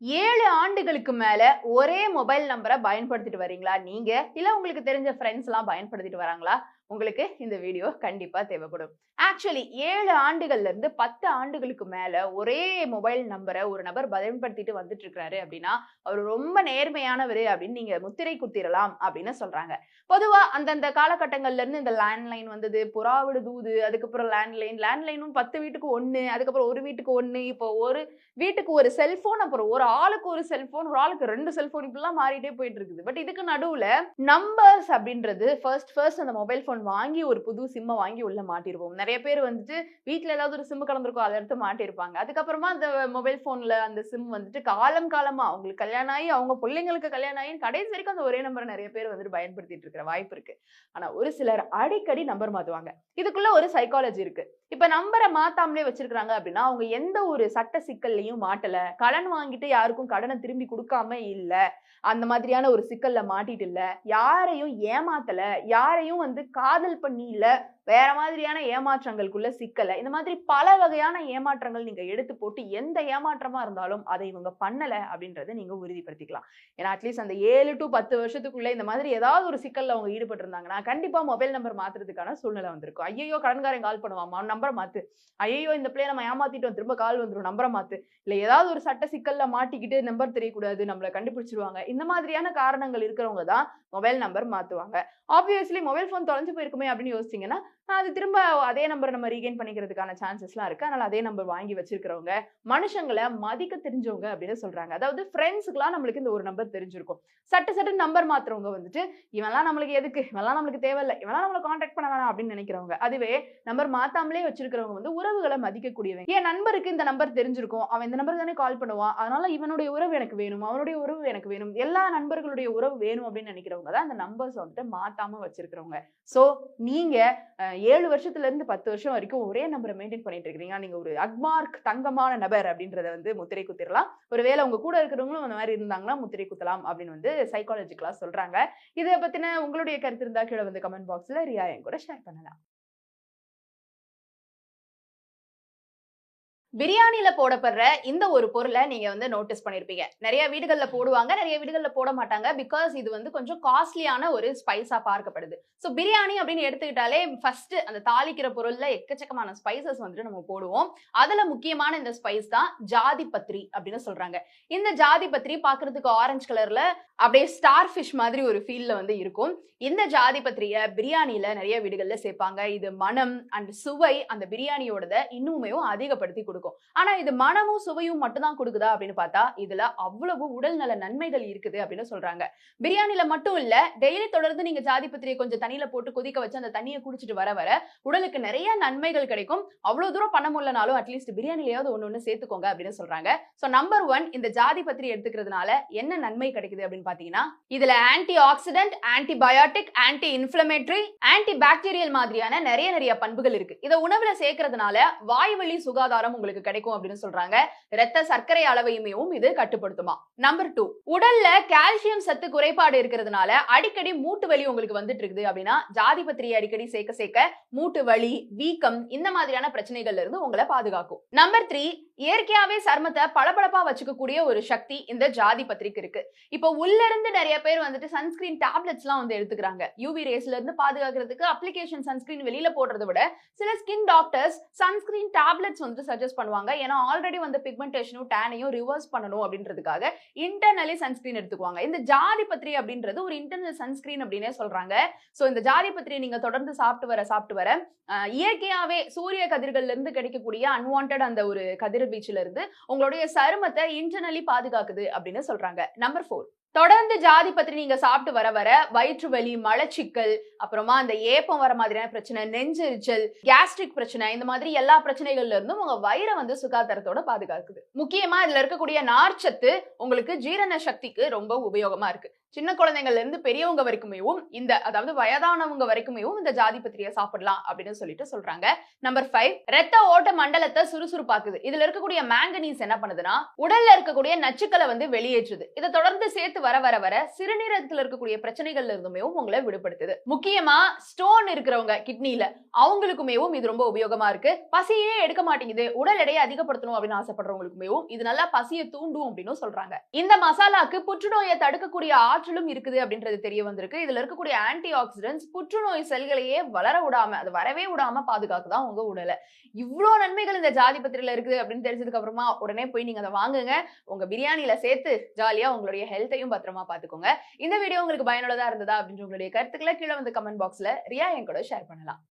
ஏழு ஆண்டுகளுக்கு மேல ஒரே மொபைல் நம்பரை பயன்படுத்திட்டு வரீங்களா நீங்க? இல்ல உங்களுக்கு தெரிஞ்ச ஃப்ரெண்ட்ஸ் எல்லாம் பயன்படுத்திட்டு வராங்களா? உங்களுக்கு இந்த வீடியோ கண்டிப்பாக தேவைப்படும். ஆக்சுவலி ஏழு ஆண்டுகள்ல இருந்து பத்து ஆண்டுகளுக்கு மேலே ஒரே மொபைல் நம்பரை ஒரு நபர் பயன்படுத்திட்டு வந்துட்டு இருக்கிறாரு அப்படின்னா அவர் ரொம்ப நேர்மையானவர் அப்படின்னு நீங்கள் முத்திரை குத்திரலாம் அப்படின்னு சொல்கிறாங்க பொதுவாக அந்தந்த காலகட்டங்கள்லேருந்து இந்த லேண்ட்லைன் வந்தது புறாவிடு தூது அதுக்கப்புறம் லேண்ட்லைன் லேண்ட்லைனும் பத்து வீட்டுக்கு ஒன்று அதுக்கப்புறம் ஒரு வீட்டுக்கு ஒன்று இப்போ ஒரு வீட்டுக்கு ஒரு செல்ஃபோன் அப்புறம் ஒரு ஆளுக்கு ஒரு செல்ஃபோன் ஒரு ஆளுக்கு ரெண்டு செல்ஃபோன் இப்படிலாம் மாறிட்டே போயிட்டு இருக்குது. பட் இதுக்கு நடுவில் நம்பர்ஸ் அப்படின்றது ஃபர்ஸ்ட் ஃபர்ஸ்ட் அந்த மொபைல் ஃபோன் வாங்கி ஒரு புது சிம்மை வாங்கி உள்ள மாட்டிருப்போம் நிறைய பேர் வந்துட்டு வீட்டில் ஏதாவது ஒரு சிம்மு கலந்துருக்கோ அதை எடுத்து மாட்டிருப்பாங்க அதுக்கப்புறமா அந்த மொபைல் ஃபோனில் அந்த சிம் வந்துட்டு காலம் காலமா அவங்களுக்கு கல்யாணம் ஆகி அவங்க பிள்ளைங்களுக்கு கல்யாணம் ஆகி கடைசி வரைக்கும் அந்த ஒரே நம்பரை நிறைய பேர் வந்துட்டு பயன்படுத்திட்டு இருக்கிற வாய்ப்பு இருக்கு. ஆனால் ஒரு சிலர் அடிக்கடி நம்பர் மாற்றுவாங்க இதுக்குள்ள ஒரு சைக்காலஜி இருக்கு. இப்போ நம்பரை மாத்தாமலே வச்சிருக்கிறாங்க அப்படின்னா அவங்க எந்த ஒரு சட்ட சிக்கல்லையும் மாட்டல. கடன் வாங்கிட்டு யாருக்கும் கடனை திரும்பி கொடுக்காம இல்லை. அந்த மாதிரியான ஒரு சிக்கல்ல மாட்டிட்டு இல்லை. யாரையும் ஏமாத்தல. யாரையும் வந்து கா காதல் பண்ணி வேற மாதிரியான ஏமாற்றங்களுக்குள்ள சிக்கல இந்த மாதிரி பல வகையான ஏமாற்றங்கள் நீங்க எடுத்து போட்டு எந்த ஏமாற்றமா இருந்தாலும் அதை இவங்க பண்ணல அப்படின்றத நீங்க உறுதிப்படுத்திக்கலாம். ஏன்னா அட்லீஸ்ட் அந்த ஏழு டு பத்து வருஷத்துக்குள்ள இந்த மாதிரி ஏதாவது ஒரு சிக்கல்ல அவங்க ஈடுபட்டு இருந்தாங்கன்னா கண்டிப்பா மொபைல் நம்பர் மாத்துறதுக்கான சூழ்நிலை வந்திருக்கும். ஐயோ கடன்காரன் கால் பண்ணுவாமா நம்பரை மாத்து. ஐயோ இந்த பிள்ளைய நம்ம ஏமாத்திட்டோம் திரும்ப கால் வந்துடும் நம்பரை மாத்து. இல்ல ஏதாவது ஒரு சட்ட சிக்கல்ல மாட்டிக்கிட்டு நம்பர் தெரியக்கூடாது நம்மளை கண்டுபிடிச்சிருவாங்க. இந்த மாதிரியான காரணங்கள் இருக்கிறவங்க தான் மொபைல் நம்பர் மாத்துவாங்க. ஆப்வியஸ்லி மொபைல் ஃபோன் தொலைஞ்சு போயிருக்குமே அப்படின்னு யோசிச்சிங்கன்னா அது திரும்ப அதே நம்பர் நம்ம ரீகெயின் பண்ணிக்கிறதுக்கான சான்சஸ்லாம் இருக்குது அதனால் அதே நம்பர் வாங்கி வச்சிருக்கிறவங்க மனுஷங்களை மதிக்க தெரிஞ்சவங்க அப்படின்னு சொல்கிறாங்க அதாவது ஃப்ரெண்ட்ஸுக்குலாம் நம்மளுக்கு இந்த ஒரு நம்பர் தெரிஞ்சிருக்கும். சட்டு சட்டு நம்பர் மாத்துறவங்க வந்துட்டு இவன்லாம் நம்மளுக்கு எதுக்கு? இவன்லாம் நம்மளுக்கு தேவையில்லை. இவன்லாம் நம்மளை காண்டாக்ட் பண்ண வேணாம் அப்படின்னு நினைக்கிறவங்க. அதுவே நம்பர் மாத்தாமலே வச்சிருக்கிறவங்க வந்து உறவுகளை மதிக்கக்கூடியவங்க. என் நண்பருக்கு இந்த நம்பர் தெரிஞ்சிருக்கும். அவன் இந்த நம்பர் தானே கால் பண்ணுவான். அதனால் இவனுடைய உறவு எனக்கு வேணும். அவனுடைய உறவு எனக்கு வேணும். எல்லா நண்பர்களுடைய உறவு வேணும் அப்படின்னு நினைக்கிறவங்க தான் அந்த நம்பர்ஸ் வந்துட்டு மாற்றாமல் வச்சிருக்கிறவங்க. ஸோ நீங்கள் ஏழு வருஷத்துல இருந்து பத்து வருஷம் வரைக்கும் ஒரே நம்பரை மெயின்டைன் பண்ணிட்டு இருக்கீங்க நீங்க ஒரு அக்மார்க் தங்கமான நபர் அப்படின்றத வந்து முத்திரை குத்திரலாம். ஒருவேளை உங்க கூட இருக்கிறவங்களும் அந்த மாதிரி இருந்தாங்கன்னா முத்திரை குத்தலாம் அப்படின்னு வந்து சைக்காலஜிக்கலாக சொல்றாங்க. இதை பத்தின உங்களுடைய கருத்து இருந்தா கீழே வந்து கமெண்ட் பாக்ஸ்ல ரியா என் கூட ஷேர் பண்ணலாம். பிரியாணியில போடப்படுற இந்த ஒரு பொருளை நீங்க வந்து நோட்டீஸ் பண்ணிருப்பீங்க. நிறைய வீடுகள்ல போடுவாங்க நிறைய வீடுகள்ல போட மாட்டாங்க பிகாஸ் இது வந்து கொஞ்சம் காஸ்ட்லியான ஒரு ஸ்பைஸா பார்க்கப்படுது. ஸோ பிரியாணி அப்படின்னு எடுத்துக்கிட்டாலே ஃபர்ஸ்ட் அந்த தாளிக்கிற பொருள்ல எக்கச்சக்கமான ஸ்பைசஸ் வந்துட்டு நம்ம போடுவோம். அதுல முக்கியமான இந்த ஸ்பைஸ் தான் ஜாதி பத்ரி அப்படின்னு சொல்றாங்க. இந்த ஜாதி பத்திரி பார்க்கிறதுக்கு ஆரஞ்சு கலர்ல அப்படியே ஸ்டார் ஃபிஷ் மாதிரி ஒரு ஃபீல்ல வந்து இருக்கும். இந்த ஜாதி பத்திரிய பிரியாணியில நிறைய வீடுகள்ல சேர்ப்பாங்க. இது மனம் அண்ட் சுவை அந்த பிரியாணியோடத இன்னுமே அதிகப்படுத்தி கொடுக்கும். ஆனா இது மனமும் சுவையும் மட்டும்தான் கொடுக்குதா அப்படின்னு பார்த்தா இதுல அவ்வளவு உடல் நல நன்மைகள் இருக்குது அப்படின்னு சொல்றாங்க. பிரியாணில மட்டும் இல்ல டெய்லி தொடர்ந்து நீங்க ஜாதி பத்திரியை கொஞ்சம் தண்ணியில போட்டு கொதிக்க வச்சு அந்த தண்ணியை குடிச்சிட்டு வர வர உடலுக்கு நிறைய நன்மைகள் கிடைக்கும். அவ்வளவு தூரம் பண்ண முடியலனாலும் அட்லீஸ்ட் பிரியாணிலையாவது ஒண்ணு ஒண்ணு சேர்த்துக்கோங்க அப்படின்னு சொல்றாங்க. சோ நம்பர் ஒன் இந்த ஜாதி பத்திரி எடுத்துக்கிறதுனால என்ன நன்மை கிடைக்குது அப்படின்னு பாத்தீங்கன்னா இதுல anti accident antibiotic anti inflammatory anti bacterial மாதிரியான நிறைய நிறைய பண்புகள் இருக்கு. இதை உணவுல சேர்க்கறதுனால வாய்வழி சுகாதாரம் உங்களுக்கு கிடைக்கும் அப்படின்னு சொல்றாங்க. ரத்த சர்க்கரை அளவையுமேவும் இது கட்டுப்படுத்துமா? நம்பர் டூ உடல்ல கால்சியம் சத்து குறைபாடு இருக்கிறதுனால அடிக்கடி மூட்டு வலி உங்களுக்கு வந்துட்டு இருக்குது அப்படின்னா ஜாதி பத்திரியை அடிக்கடி சேர்க்க சேர்க்க மூட்டு வலி வீக்கம் இந்த மாதிரியான பிரச்சனைகள்ல இருந்து உங்களை பாதுகாக்கும். நம்பர் த்ரீ இயற்கையாவே சர்மத்தை பளபளப்பா வச்சுக்கக்கூடிய ஒரு சக்தி இந்த ஜாதி பத்திரிக்கு இருக்கு. இப்போ உள்ள இருந்து நிறைய பேர் வந்துட்டு சன்ஸ்கிரீன் டேப்லெட்ஸ் எல்லாம் வந்து எடுத்துக்கிறாங்க. யூவி ரேஸ்ல இருந்து பாதுகாக்கிறதுக்கு அப்ளிகேஷன் சன்ஸ்கிரீன் வெளியில போடுறத விட சில ஸ்கின் டாக்டர்ஸ் சன்ஸ்கிரீன் டேப்லெட்ஸ் வந்து சஜஸ்ட் பண்ணுவாங்க. ஏன்னா ஆல்ரெடி வந்து பிக்மெண்டேஷனும் டேனையும் ரிவர்ஸ் பண்ணணும் அப்படின்றதுக்காக இன்டர்னலி சன்ஸ்கிரீன் எடுத்துக்குவாங்க. இந்த ஜாதி பத்திரி அப்படின்றது ஒரு இன்டர்னல் சன்ஸ்கிரீன் அப்படின்னே சொல்றாங்க. சோ இந்த ஜாதி பத்திரியை நீங்க தொடர்ந்து சாப்பிட்டு வர சாப்பிட்டு வர இயற்கையாவே சூரிய கதிர்கள்ல இருந்து கிடைக்கக்கூடிய அன்வான்ட் அந்த ஒரு கதிர்வீச்சுல இருந்து உங்களுடைய சருமத்தை இன்டர்னலி பாதுகாக்குது அப்படின்னு சொல்றாங்க. நம்பர் ஃபோர் தொடர்ந்து ஜாதி பத்திரி நீங்க சாப்பிட்டு வர வர வயிற்று வலி மலச்சிக்கல் அப்புறமா அந்த ஏப்பம் வர மாதிரியான பிரச்சனை நெஞ்செரிச்சல் கேஸ்ட்ரிக் பிரச்சனை இந்த மாதிரி எல்லா பிரச்சனைகள்ல இருந்தும் உங்க வயிறை வந்து சுகாதாரத்தோட பாதுகாக்குது. முக்கியமா இதுல இருக்கக்கூடிய நார்ச்சத்து உங்களுக்கு ஜீரண சக்திக்கு ரொம்ப உபயோகமா இருக்கு. சின்ன குழந்தைங்கள்ல இருந்து பெரியவங்க வரைக்குமேவும் இந்த அதாவது வயதானவங்க வரைக்குமேவும் இந்த ஜாதி பத்திரியை சாப்பிடலாம் அப்படின்னு சொல்லிட்டு சொல்றாங்க. நம்பர் ஃபைவ் ரத்த ஓட்ட மண்டலத்தை சுறுசுறுப்பாக்குது. இதுல இருக்கக்கூடிய மேங்கனீஸ் என்ன பண்ணுதுன்னா உடல்ல இருக்கக்கூடிய நச்சுக்களை வந்து வெளியேற்றுது. இதை தொடர்ந்து சேர்த்து வர வர வர சிறுநீரகத்துல இருக்கக்கூடிய பிரச்சனைகள்ல இருந்துமே உங்களை விடுபடுத்துது. முக்கியமா ஸ்டோன் இருக்கிறவங்க கிட்னில அவங்களுக்குமேவும் இது ரொம்ப உபயோகமா இருக்கு. பசியே எடுக்க மாட்டேங்குது. உடல் எடையை அதிகப்படுத்தணும் அப்படின்னு ஆசைப்படுறவங்களுக்குமேவும் இது நல்லா பசியை தூண்டும் அப்படின்னு சொல்றாங்க. இந்த மசாலாக்கு புற்றுநோயை தடுக்கக்கூடிய ஆற்றலும் இருக்குது அப்படின்றது தெரிய வந்திருக்கு. இதுல இருக்கக்கூடிய ஆன்டி ஆக்சிடென்ட்ஸ் புற்றுநோய் செல்களையே வளர விடாம அது வரவே விடாம பாதுகாக்குதான் உங்க உடலை. இவ்வளோ நன்மைகள் இந்த ஜாதி பத்திரில இருக்குது அப்படின்னு தெரிஞ்சதுக்கு அப்புறமா உடனே போய் நீங்க அதை வாங்குங்க. உங்க பிரியாணியில சேர்த்து ஜாலியா உங்களுடைய ஹெல்த்தையும் பத்திரமா பாத்துக்கோங்க. இந்த வீடியோ உங்களுக்கு பயனுள்ளதா இருந்ததா அப்படின்னு உங்களுடைய கருத்துக்களை கீழே வந்து கமெண்ட் பாக்ஸ்ல ரியா என் கூட ஷேர் பண்ணலாம்.